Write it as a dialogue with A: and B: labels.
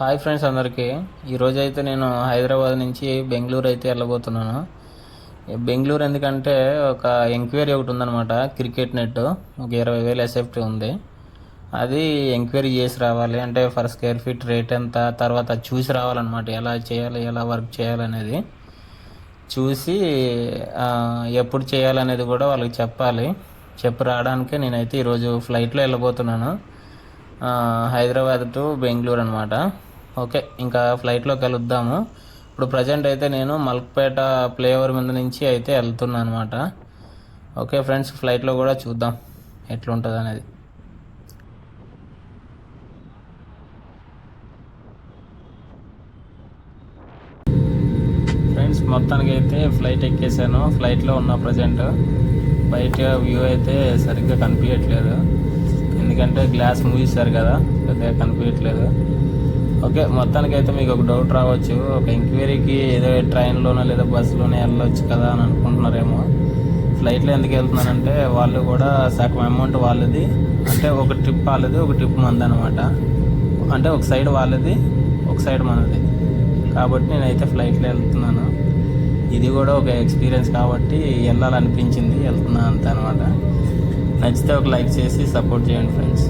A: Hi friends అందరికీ. ఈరోజు అయితే నేను హైదరాబాద్ నుంచి బెంగళూరు అయితే వెళ్ళబోతున్నాను. బెంగళూరు ఎందుకంటే ఒక ఎంక్వైరీ ఒకటి ఉందన్నమాట క్రికెట్ నెట్. ఒక ఇరవై వేలు ఎస్ఎఫ్టీ ఉంది. అది ఎంక్వైరీ చేసి రావాలి. అంటే ఫర్ స్క్వేర్ ఫీట్ రేట్ ఎంత తర్వాత చూసి రావాలన్నమాట. ఎలా చేయాలి ఎలా వర్క్ చేయాలనేది చూసి ఎప్పుడు చేయాలనేది కూడా వాళ్ళకి చెప్పాలి. చెప్పి రావడానికే నేనైతే ఈరోజు ఫ్లైట్లో వెళ్ళబోతున్నాను. హైదరాబాద్ టు బెంగళూరు అనమాట ఓకే ఇంకా ఫ్లైట్లో కలుద్దాము. ఇప్పుడు ప్రజెంట్ అయితే నేను మల్క్పేట ఫ్లేవర్ మీద నుంచి అయితే వెళ్తున్నా అనమాట ఓకే ఫ్రెండ్స్ ఫ్లైట్లో కూడా చూద్దాం ఎట్లుంటుంది అనేది ఫ్రెండ్స్ మొత్తానికి అయితే ఫ్లైట్ ఎక్కేసాను. ఫ్లైట్లో ఉన్న ప్రజెంట్ బయట వ్యూ అయితే సరిగ్గా కనిపించట్లేదు ఎందుకంటే గ్లాస్ మూసేశారు కదా పెద్దగా కనిపించట్లేదు ఓకే మొత్తానికి అయితే మీకు ఒక డౌట్ రావచ్చు. ఒక ఎంక్వైరీకి ఏదో ట్రైన్లోనో లేదా బస్సులోనో వెళ్ళొచ్చు కదా అని అనుకుంటున్నారేమో. ఫ్లైట్లో ఎందుకు వెళ్తున్నానంటే వాళ్ళు కూడా సగం అమౌంట్ వాళ్ళది. అంటే ఒక ట్రిప్ వాళ్ళది ఒక ట్రిప్ మంది అనమాట అంటే ఒక సైడ్ వాళ్ళది ఒక సైడ్ మనది. కాబట్టి నేనైతే ఫ్లైట్లో వెళ్తున్నాను. ఇది కూడా ఒక ఎక్స్పీరియన్స్ కాబట్టి వెళ్ళాలనిపించింది వెళ్తున్నా అంత అనమాట నచ్చితే ఒక లైక్ చేసి సపోర్ట్ చేయండి ఫ్రెండ్స్